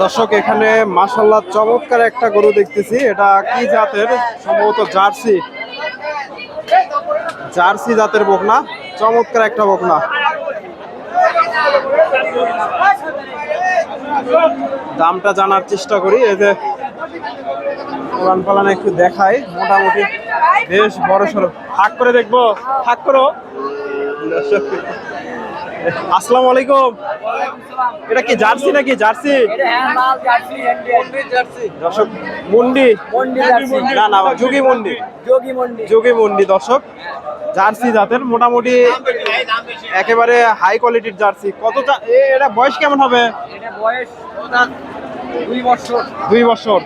দর্শক এখানে মাসাল্লাহ চমৎকার একটা গরু দেখতেছি। এটা কি জাতের? সম্ভবত জার্সি। জার্সি জাতের বকনা চমৎকার একটা বকনা। দামটা জানার চেষ্টা করি এই যে উড়ান পালান একটু দেখাই। মোটামুটি বেশ বড় সড়ো হাক করে দেখব হাক করো। দর্শক, আসসালামু আলাইকুম। এটা কি জার্সি নাকি? জার্সি? দর্শক মুন্ডি। না না যুগি মুন্ডি। যোগী মন্ডি। যোগী মুন্ডি দর্শক। জার্সি জাতের মোটামুটি একেবারে হাই কোয়ালিটির জার্সি। কত এটা বয়স কেমন হবে? বয়স দুই বছর। দুই বছর।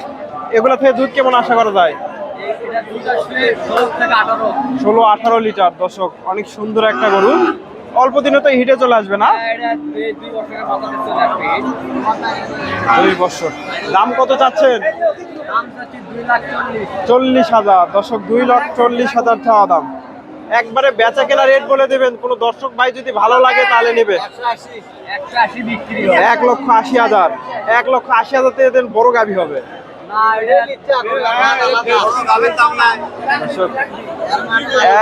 এগুলা থেকে দুধ কেমন আশা করা যায়? ষোলো আঠারো লিটার দর্শক। অনেক সুন্দর একটা গরু। অল্প দিনে তো হিটে চলে আসবে না? দুই- বছর। দাম কত চাচ্ছেন? চল্লিশ। হাজার। দর্শক দুই লাখ চল্লিশ হাজার চাওয়া দাম। একবারে বেচা কেনা রেট বলে দেবেন। কোনো দর্শক ভাই যদি ভালো লাগে তাহলে নেবে। এক লক্ষ আশি হাজার। এক লক্ষ আশি হাজার দেন বড় গাভী হবে।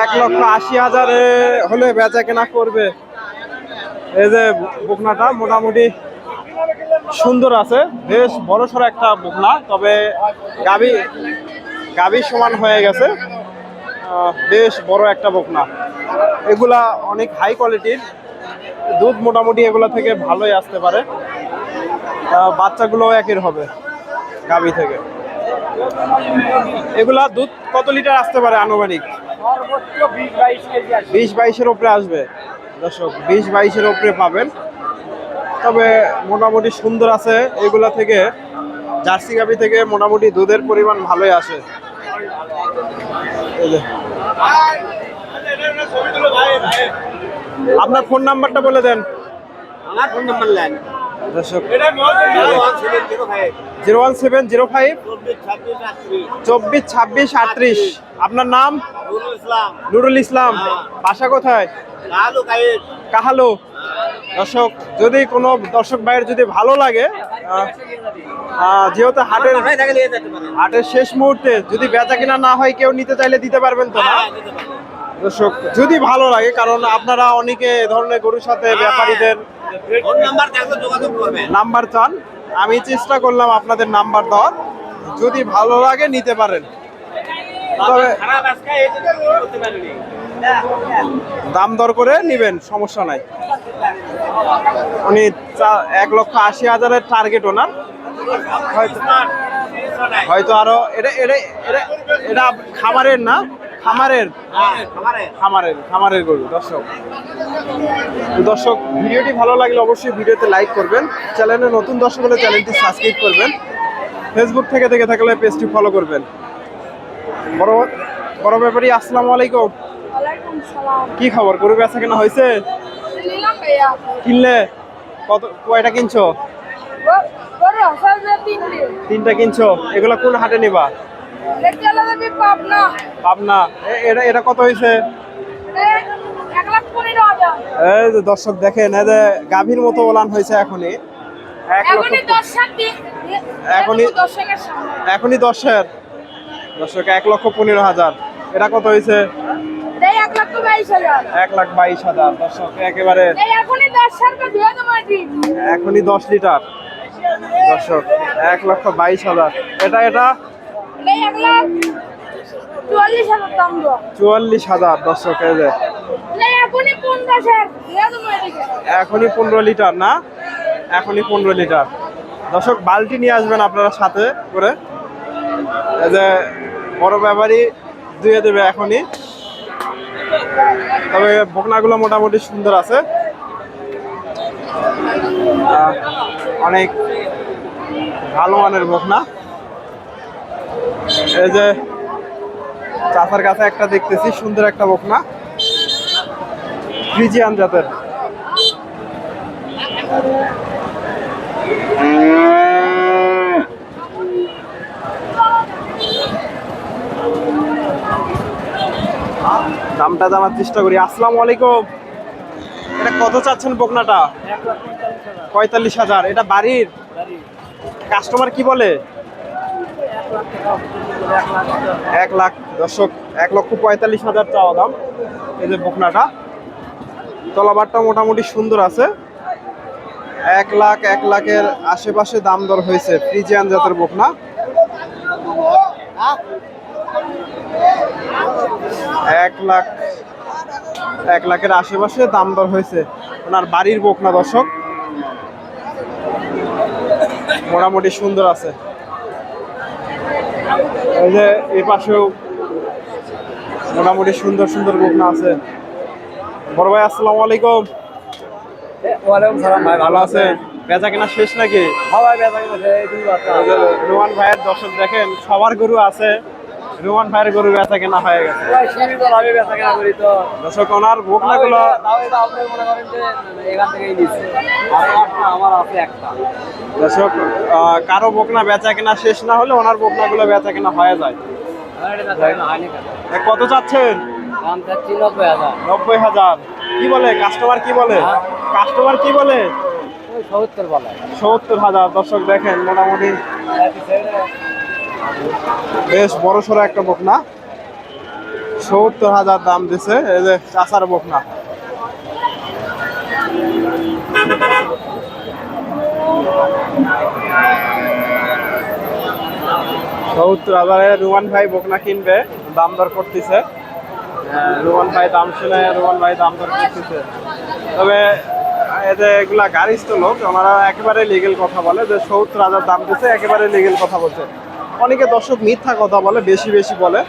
এক লক্ষ আশি হাজারে হলে বেচা কেনা করবে। এই যে বকনাটা মোটামুটি সুন্দর আছে। বেশ বড় সড়ো একটা বকনা, তবে গাভী গাভী সমান হয়ে গেছে। বেশ বড় একটা বকনা। এগুলা অনেক হাই কোয়ালিটির দুধ মোটামুটি এগুলা থেকে ভালোই আসতে পারে। বাচ্চাগুলোও একের হবে। গাভী থেকে। এগুলা দুধ কত লিটার আসতে পারে আনুমানিক? বিশ বাইশের উপরে আসবে। দর্শক বিশ বাইশের উপরে পাবেন। তবে মোটামুটি সুন্দর আছে এগুলা থেকে। জার্সি গাভি থেকে মোটামুটি দুধের পরিমাণ ভালোই আসে এই আপনার ফোন নাম্বারটা বলে দেন। আমার ফোন নাম্বার নেন দর্শক zero one seven zero five চব্বিশ ছাব্বিশ আটত্রিশ। আপনার নাম? নুরুল ইসলাম। বাসা কোথায়? কাহালো। দর্শক যদি কোনো দর্শক ভাইয়ের যদি ভালো লাগে যেহেতু হাটের থাকে নিয়ে যেতে পারেন হাটের শেষ মুহূর্তে যদি বেচা কিনা না হয় কেউ নিতে চাইলে দিতে পারবেন তো না? দর্শক যদি ভালো লাগে কারণ আপনারা অনেকে এ ধরনের গরুর সাথে ব্যাপারীদের ফোন নাম্বার চান। আমি চেষ্টা করলাম আপনাদের নাম্বার দেওয়ার। যদি ভালো লাগে নিতে পারেন। তবে দাম দর করে নিবেন সমস্যা নাই। উনি এক লক্ষ আশি হাজারের টার্গেট ওনার। হয়তো হয়তো আরও এটা এটা এটা খামারের না। খামারের? খামারের। খামারের গরু দর্শক। দর্শক ভিডিওটি ভালো লাগলে অবশ্যই ভিডিওতে লাইক করবেন। চ্যানেলে নতুন দর্শক হলে চ্যানেলটি সাবস্ক্রাইব করবেন। ফেসবুক থেকে দেখে থাকলে পেজটি ফলো করবেন। বড় বড় ব্যাপারী আসসালামু আলাইকুম। কি খবর? গরু বেচা কেনা হয়েছে? কিনলে? কত কয়টা কিনছো? তিনটে। তিনটা কিনছো। এগুলো কোন হাটে নিবা? পাবনা। পাবনা। এ- এটা এটা কত হয়েছে? এই যে দর্শক দেখেন এই যে গাভীর মতো ওলান হয়েছে এখনই। এখনই এখনই- দশের দর্শক। এক লক্ষ পনেরো হাজার। এটা কত হয়েছে? এক লাখ বাইশ হাজার। দর্শক একেবারে এখনই দশ লিটার। দর্শক এক লক্ষ বাইশ হাজার। এটা এটা? চুয়াল্লিশ হাজার যে। এই এখনই পনেরো লিটার না? এখনই পনেরো লিটার। দর্শক বালতি নিয়ে আসবেন আপনারা সাথে করে। এই যে বড় ব্যাপারই ধুয়ে দেবে এখনই। তবে বকনাগুলো মোটামুটি সুন্দর আছে। অনেক ভালো মানের বকনা। এই যে চাষার কাছে একটা দেখতেছি সুন্দর একটা বকনা। ফ্রিজিয়ান জাতের। দামটা জানার চেষ্টা করি। আসসালামু আলাইকুম। এটা কত চাচ্ছেন বকনাটা? পঁয়তাল্লিশ হাজার। এটা বাড়ির? কাস্টমার কি বলে? এক লাখ দর্শক, এক লক্ষ পঁয়তাল্লিশ হাজার চাওয়া দাম। এই যে বকনাটা, তলাবারটা মোটামুটি সুন্দর আছে। এক লাখ, এক লাখের আশেপাশে দাম দর হয়েছে ফ্রিজিয়ান জাতের বকনা। এক লাখ, এক লাখের আশেপাশে দাম দর হয়েছে ওনার বাড়ির বকনা দর্শক। মোটামুটি সুন্দর আছে। এই যে এই পাশেও মোটামুটি সুন্দর সুন্দর বকনা আছে। বড় ভাই আসসালামু আলাইকুম। ওয়ালাইকুম সালাম ভাই ভালো আছে বেচা কেনা শেষ নাকি? ভাই বেচা কেনা শেষ রোমান ভাইয়ের দর্শক দেখেন সবার গরু আছে। রোমান ভাইয়ের গরু বেচা কেনা হয়ে গেছে। দর্শক ওনার আছে একটা দর্শক কারও বকনা বেচা কেনা শেষ না হলে ওনার বকনাগুলো বেচা কেনা হয়ে যায়। কত চাচ্ছেন? নব্বই হাজার। কি বলে? কাস্টমার কি বলে? কাস্টমার কি বলে? সত্তর বলে। সত্তর হাজার। দর্শক দেখেন মোটামুটি বেশ বড় সড়ো একটা বকনা। সত্তর হাজার দাম দিছে এই যে চাষার বকনা। সত্তর হাজারে রুমান ভাই বকনা কিনবে দাম দর করতেছে। হ্যাঁ, রুমান ভাই দাম শুনে রুমান ভাই দাম দর করতেছে। তবে এদের এগুলা গাড়িস্থ লোক ওনারা একেবারে লিগেল কথা বলে যে সত্তর হাজার দাম দিচ্ছে একেবারে লিগেল কথা বলছে। অনেকে দর্শক মিথ্যা কথা বলে, বেশি বেশি বলে।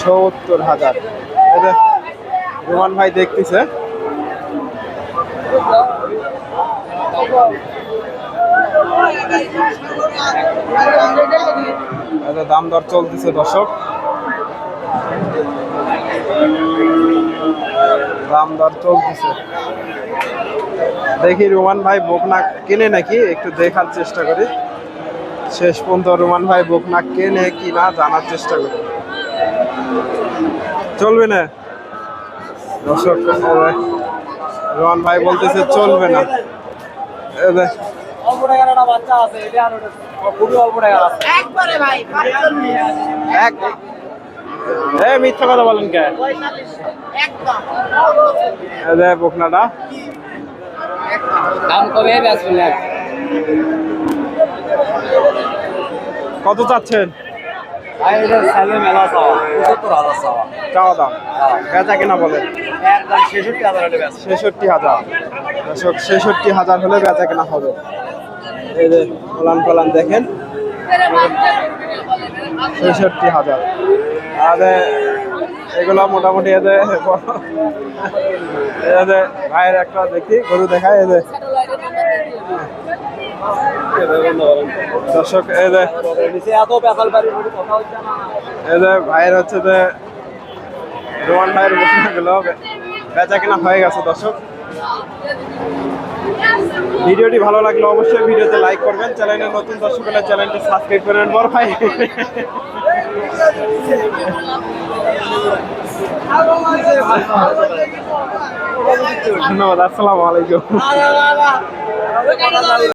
সত্তর হাজার। এদের রুমান ভাই দেখতেছে। দাম দর চলতেছে দর্শক। দাম দর চলতেছে দেখি রোমান ভাই বকনা কেনে নাকি? একটু দেখার চেষ্টা করি। শেষ পর্যন্ত রোমান ভাই বকনা কেনে কি না জানার চেষ্টা করি। চলবে না? দর্শক রোমান ভাই বলতেছে চলবে না। এই যে, এ মিথ্যা কথা বলেন কে? বকনাটা। কত চাচ্ছেন? চাওয়া। দাম। বেচা কেনা বলেন। ছেষট্টি হাজার ছেষট্টি হাজার হলে বেচা কেনা হবে। এই যে ফলান ফলান দেখেন। ছেষট্টি হাজার। আর, এগুলো মোটামুটি এদের এদের ভাইয়ের একটা দেখি, গরু দেখায় এদের। দর্শক এত এদের ভাইয়ের হচ্ছে যে রোমান ভাইয়ের বসনাগুলো বেচা কেনা হয়ে গেছে, দর্শক। ভিডিওটি ভালো লাগলে অবশ্যই ভিডিওতে লাইক করবেন চ্যানেলের নতুন দর্শক হলে চ্যানেলটি সাবস্ক্রাইব করবেন বড় ভাই। ধন্যবাদ, আসসালামু আলাইকুম।